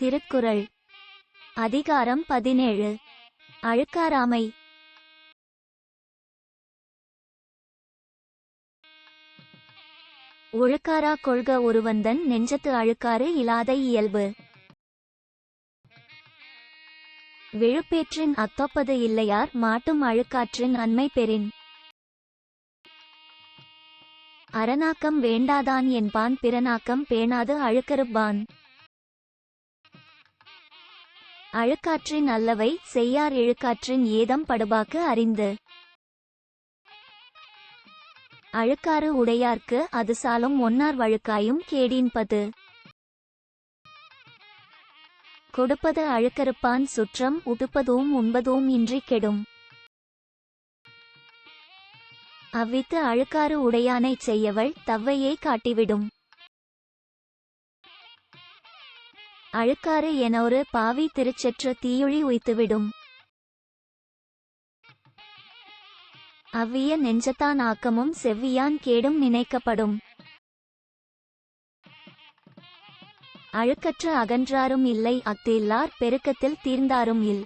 திருக்குறள். அதிகாரம் பதினேழு. அழுக்காராமை. ஒழுக்காரா கொள்க ஒருவந்தன் நெஞ்சத்து அழுக்காறு இல்லாத இயல்பு. விழுப்பேற்றின் அத்தொப்பது இல்லையார் மாட்டும் அழுக்காற்றின் அண்மை பெறின். அரணாக்கம் வேண்டாதான் என்பான் பிறனாக்கம் பேணாது அழுக்கறுப்பான். அழுக்காற்றின் அல்லவை செய்யார் இழுக்காற்றின் ஏதம் படுபாக்கு அறிந்து. அழுக்காறு உடையார்க்கு அது சாலும் ஒன்னார் வழுக்காயும் கேடின்பது. கொடுப்பது அழுக்கறுப்பான் சுற்றம் உடுப்பதும் உண்பதும் இன்றி கெடும். அவ்வித்து அழுக்காறு உடையானைச் செய்யவள் தவ்வையை காட்டிவிடும். அழுக்காறு என ஒரு பாவி திருச்செற்று தீயுழி உய்த்துவிடும். அவ்விய நெஞ்சத்தான் ஆக்கமும் செவ்வியான் கேடும் நினைக்கப்படும். அழுக்கற்ற அகன்றாரும் இல்லை அஃதில்லார் பெருக்கத்தில் தீர்ந்தாரும் இல்.